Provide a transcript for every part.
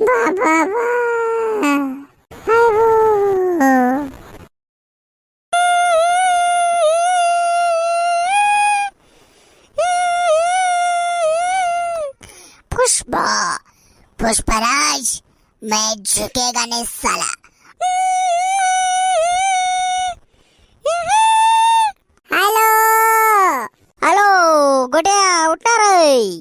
बा बा बा हाय बो. पुष्प पुष्पराज मैं झुकेगा नहीं साला हॅलो हॅलो गोट्या उठणार रे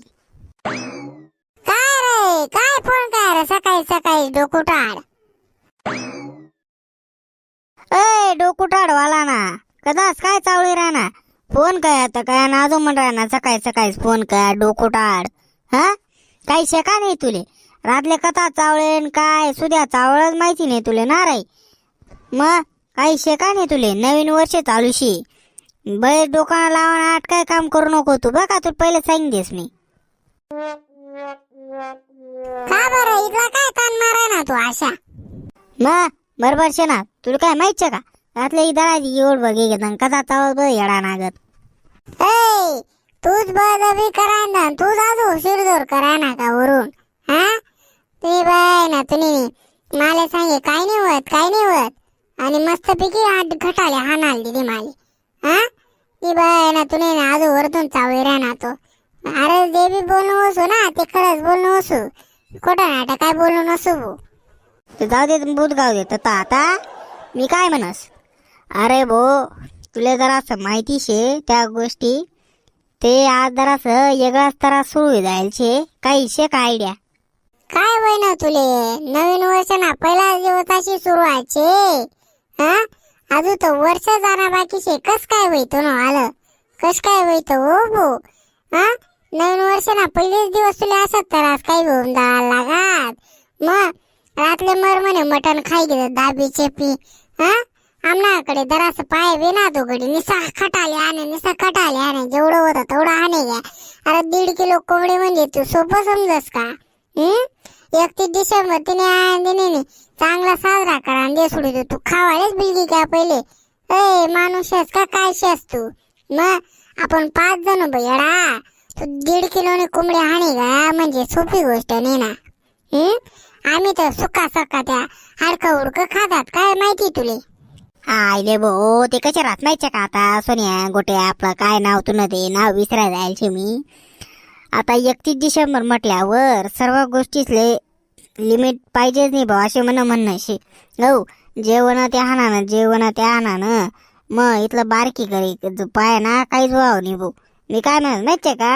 काय रे काय फोन काय रे सकाळी सकाळी डोकुटाड ए डोकुटाड वाला ना कदाच काय चावळी राहणार? फोन काय आता काय ना अजून म्हण राहणार. सकाळी सकाळीच फोन काय डोकुटाड हा? काही शेका नाही तुले. रातले कथा चावळेन काय? सुद्या चावळच माहिती नाही तुले ना रे. मग काही शेका नाही तुले? नवीन वर्ष चालूशी. बैल डोकाना लावून आठ काय काम करू नको तू? बघा तू पहिले सांग देस मी. का बरं? इथला काय तू आशा. मग बरोबर शे ना? तुला काय माहीत का? त्यातले इधर एवढ बघे घेत कदा चावत बघ येडा नागत. तूच बळजबरी कराय ना तूच आजू जोर करा ना का वरून? हा? ते बाय ना तुम्ही मला सांगे काय नाही होत काय नाही होत. आणि मस्तपैकी आठ घटाले हाणाल दिली माले हा? ती बाय ना तुम्ही ना आजू वरतून चावेऱ्या ना तो. अरे जे बी बोलणं असू ना ते खरंच बोलणं असू. खोटं नाटक काय बोलणं नसू. ते जाऊ दे भूत गाव दे. तर आता मी काय म्हणस? अरे भो तुला जरा असं माहिती शे त्या गोष्टी. ते आज जरासं वेगळाच त्रास सुरू जायचे काही शे का आयडिया काय वय ना तुले? नवीन वर्ष ना पहिला दिवसाशी सुरू व्हायचे. हा? अजून तर वर्ष जाणार बाकीचे. कस काय होईतो हो ना आलं? कस काय होईतो हो भो? हा? नवीन वर्ष ना पहिलेच दिवस तुला असत तर आज काही होऊन जायला लागत. मग रातले मर म्हणे मटण खाई गेले दाबी चेपी हा? आमनाकडे दरास पाय वेना तो गडी निसा खटाले आणे निसा खटाले आणे जेवढं होतं तेवढं आणे घ्या. अरे दीड किलो कोंबडी म्हणजे तू सोपं समजस का? हम्म एकतीस डिसेंबर तिने दिने चांगला साजरा करा आणि दे सोडी तू खावायलाच बिलगी का पहिले? ए माणूस आहेस का? काय शेस तू? मग आपण पाच जण येडा तू दीड किलोने कोंबडी हाणे का? म्हणजे सोपी गोष्ट नाही ना? हम्म आम्ही तर सुका सका त्या हाडकं उडकं खातात काय माहिती तुले? आयले भो ते कशा राहत माहिती का आता? सोन्या गोटे आपलं काय नाव तुन ते? नाव विसराय जायचे मी. आता एकतीस डिसेंबर म्हटल्यावर सर्व गोष्टीतले लिमिट पाहिजेच नाही भाऊ असे म्हणणं म्हणणं शे हो जेवण ते हाणानं जेवण ते हाणानं. मग इथलं बारकी करी पाय ना काहीच व्हावं नाही भाऊ मी काय म्हणत माहितीये का?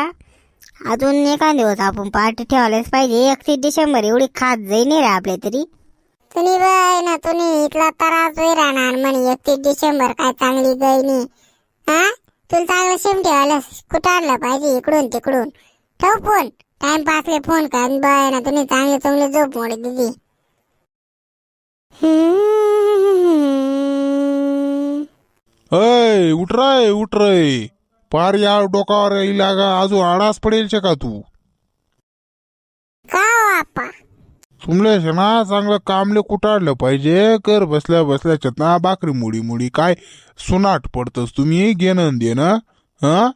अजून एका दिवस आपण पार्टी ठेवायलाच पाहिजे. एकतीस डिसेंबर एवढी खात जाई नाही रे आपल्या तरी. तुम्ही बाय ना तुम्ही इथला त्रास होई राहणार म्हणे. एकतीस डिसेंबर काय चांगली गईनी हा? तुला चांगलं शेम ठेवायला कुठं आणलं पाहिजे? इकडून तिकडून. ठेव फोन. टाइमपासले फोन कर. आणि बाय ना तुम्ही चांगले चांगले झोप मोडे दिदी अय उठ रे उठ रे. पार या डोकावर इलागा अजून आडास पडेल शे का तू? का हो आप्पा? तुमले शे ना चांगलं कामले कुटाडलं पाहिजे कर बसल्या बसल्या ना बाकरी मुडी मुडी काय सुनाट पडतस तुम्ही घेणं न देणं हा?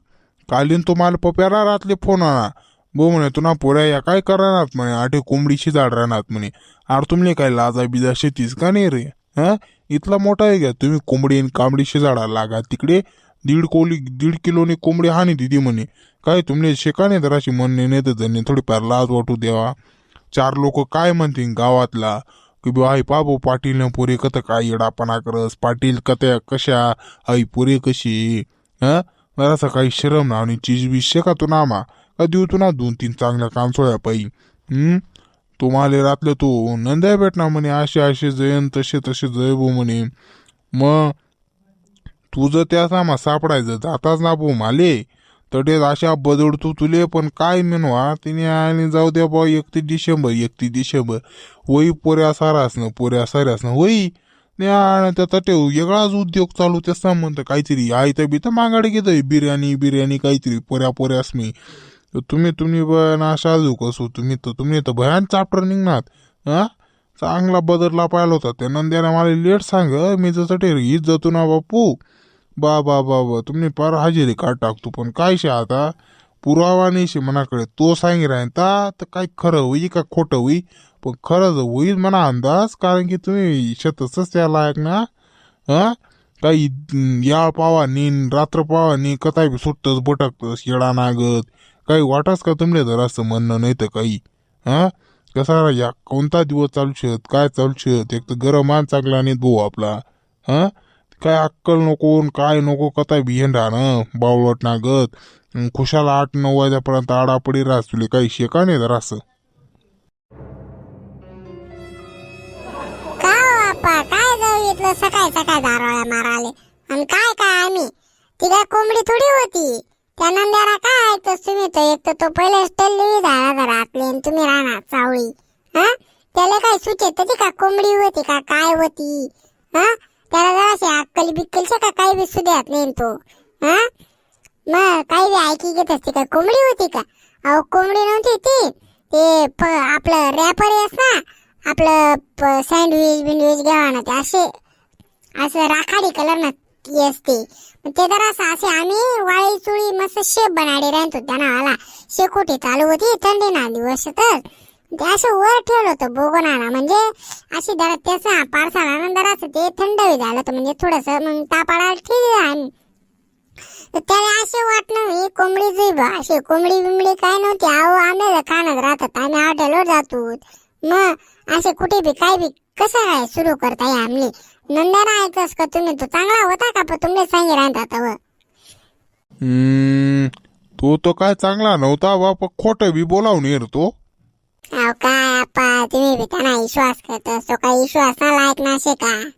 कालीन तुम्हाला पप्याला रातले फोन आणा. बो म्हणे तुना पोऱ्या या काय करणार म्हणे आठे कोंबडीशी जाड राहणार म्हणे. आर तुमले काय लाजा बिजा शेतीस का नाही रे हा? इथला मोठा आहे घ्या तुम्ही कोंबडी आणि कांबडी शिजाडा लागा तिकडे दीड कोली दीड किलोने कोंबडी हानी दिदी म्हणे. काय तुमले शेकाने जराशी म्हणणे नाही तर त्यांनी थोडीफार लाज वाटू द्यावा. चार लोक काय म्हणतील गावातला? की बा आई पाबो पाटील पोरे कत काय येडापणा करस? पाटील कत्या कशा? आई पोरे कशी? हा? जरासा काही शरम ना आणि चीज बी शेका तू नामा? का देऊ तू ना दोन तीन चांगल्या कामसोळ्या पायी? हम्म तुम्हाला रातलं तू नंद्या भेटणार म्हणे. असे असे जयन तसे तसे जयबो म्हणे. मग तुझं त्या सामा सापडायचं जाताच ना भाऊ माले. तटे अशा बदडतो तुले पण काय म्हणवा तिने आणि जाऊ द्या बा एकतीस डिसेंबर एकतीस डिसेंबर. वही पोऱ्या सारास ना पोऱ्या साऱ्यास ना वही आणि त्या तटे वेगळाच उद्योग चालू त्याचा म्हणतं काहीतरी. आई तर बी तर मागाडे घेतोय बिर्याणी बिर्याणी काहीतरी पोऱ्या पोऱ्यास मी तर तुम्ही तुम्ही ना जो कसो तुम्ही तर तुम्ही तर भयान चाप्टर निघणार हा? चांगला बदलला पाहिला होता. त्या नंद्याने मला लेट सांग मी जसं ठेर हीच जातो ना बापू. बा बा बा बा तुम्ही पार हजेरी काढ टाकतो पण काय शे आता? पुरावा नाही शे मनाकडे. तो सांगी राहता तर काय खरं होई का खोटं होई? पण खरंच होईल म्हणा अंदाज कारण की तुम्ही शेतच त्या लायक ना? हा? काही याळ पावा नी रात्र पावा नी कथा बी सुटतच बटकतस येडा नागत. काही वाटास का तुमले जर असं म्हणणं नाही तर काही? हां? कसा या कोणता दिवस चालू शेत काय चालू शेत एक तर गरम गरमान चांगला आणि भाऊ आपला. हां? काय अक्कल नको काय नको कताय बिहेन राहणं बावळट नागत. खुशाला आठ नऊ वाजेपर्यंत आडापडी राहस तुले. काही शेका नाही जरा असं हो काय जाऊ इथलं सकाळ सकाळ दारोळ्या माराले? आणि काय काय आम्ही? तिला कोंबडी थोडी होती. त्या नंद्याला काय ऐकतोस तुम्ही? तर एक तर तो पहिले टेल्ली झाला जरा आतले आणि तुम्ही राहणार चावळी हा? त्याला काय सुचेत ती का कोंबडी होती का काय होती? हा? त्याला जराशी अक्कल बिक्कलचे का काही बी सुद्यात नाही तो. हा? मग काही बी ऐकी घेत असते का? कोंबडी होती का? अहो कोंबडी नव्हती ती. ते प- आपलं रॅपर येस ना? आपलं सँडविच बिंडविच घ्यावा ना ते असे. असं राखाडी कलर ना असते. ते जरा असे आम्ही वाळी चुळी मस्त शेप बनाडी राहतो त्यांना आला. शेकोटी चालू होती थंडी ना दिवस तर. ते असं वर ठेवलं होतं बोगणाला म्हणजे अशी जरा त्याचा पारसाला ना जरा ते थंड झालं होतं. म्हणजे थोडस मग तापाला ठीक आहे तर त्याला असे वाटणं ही कोंबडी बा. अशी कोंबडी बिंबडी काय नव्हती. अहो आम्ही खाण्यात राहतात. आम्ही हॉटेलवर जातो. मग असे कुठे बी काय बी कसं काय सुरू करताय आमले नंदना ऐकस का तुम्ही? तो चांगला होता का पण तुमले सांगी राहतात व. हम्म, तो तो काय चांगला नव्हता बाप खोटं बी बोलावून येर तो. अहो काय आपा तुम्ही बी त्यांना विश्वास करतस. तो काही विश्वास ना लायक नसे का?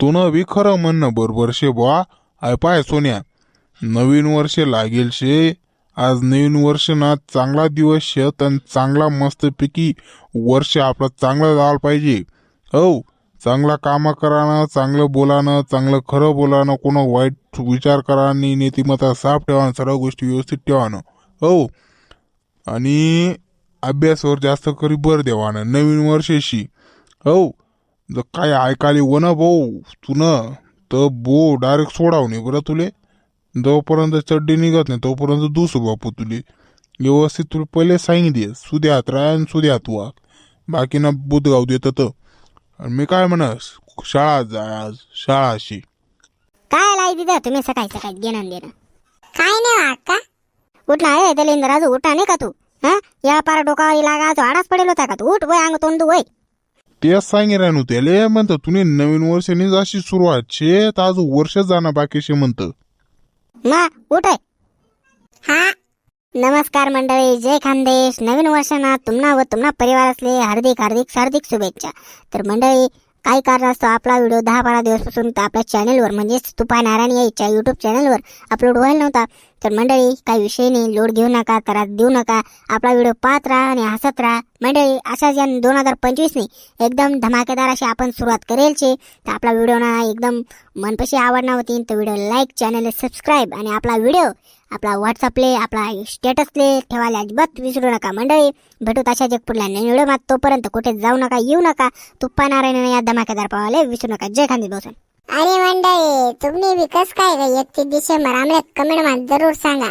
तुनं बी खरं म्हणणं बरोबर शे बुवा. आय पाय सोन्या. नवीन वर्ष लागेल शे. आज नवीन वर्ष ना चांगला दिवस शेत आणि चांगला मस्तपैकी वर्ष आपलं चांगलं जायला पाहिजे. हो. चांगला कामं करानं चांगलं बोलानं चांगलं खरं बोलानं कोणा वाईट विचार करानी नीतिमत्ता साफ ठेवानं सर्व गोष्टी व्यवस्थित ठेवानं हो. आणि अभ्यासावर जास्त करी भर देवानं नवीन वर्षेशी. हो. जर काय ऐकाले वन भाऊ तुन तर बो डायरेक्ट सोडाव नाही बरं तुले. जोपर्यंत चड्डी निघत नाही तोपर्यंत दुसू बापू तुले. व्यवस्थित तुला पहिले सांगितले दे सुद्यात राय आणि सुद्यात वाग बाकी ना बुधगाव देत तर. आणि मी काय म्हणस शाळा जाय आज शाळाशी. काय लाई दिदा तुम्ही सकाळी सकाळी घेणं देणं. काय नाही अक्का उठला आहे दलिंद्र राजू उठा नाही का तू? हा? या पारा डोका लागा तो आडाच पडेल होता का तू? उठ वय अंग तोंड वय तेच सांगे राहू त्याले म्हणतं तुने नवीन वर्षाने अशी सुरुवात शे तर आज वर्ष जाणं बाकी शे म्हणतं. मा उठ आहे हा? नमस्कार मंडळी जय खानदेश. नवीन वर्षांना तुम्हाला व तुम्हा परिवार असले हार्दिक हार्दिक हार्दिक शुभेच्छा. तर मंडळी काही कारणास्तव आपला व्हिडिओ दहा बारा दिवसपासून तर आपल्या चॅनलवर म्हणजेच तुपा नारायण याच्या यूट्यूब चॅनलवर अपलोड व्हायला नव्हता. तर मंडळी काही विषय नाही लोड घेऊ नका त्रास देऊ नका. आपला व्हिडिओ पाहत राहा आणि हसत राहा. मंडळी अशाच या दोन हजार पंचवीसने एकदम धमाकेदार अशी आपण सुरुवात करेलचे तर आपला व्हिडिओ ना एकदम मनपशी आवडणार होती तर व्हिडिओ लाईक चॅनल सबस्क्राईब आणि आपला व्हिडिओ आपला व्हॉट्सअपले आपला स्टेटसले ठेवायला अजिबात विसरू नका मंडळी. भेटू तशा जगपुरला नवीन व्हिडिओ मात तोपर्यंत कुठे जाऊ नका येऊ नका. तुप्पा नारायण या धमाकेदार पावाले विसरू नका. जय खांदी दोसन अरे मंडळी तुम्ही विकास काय एकतीस डिसेंबर आम्हाला कमेंटमध्ये जरूर सांगा.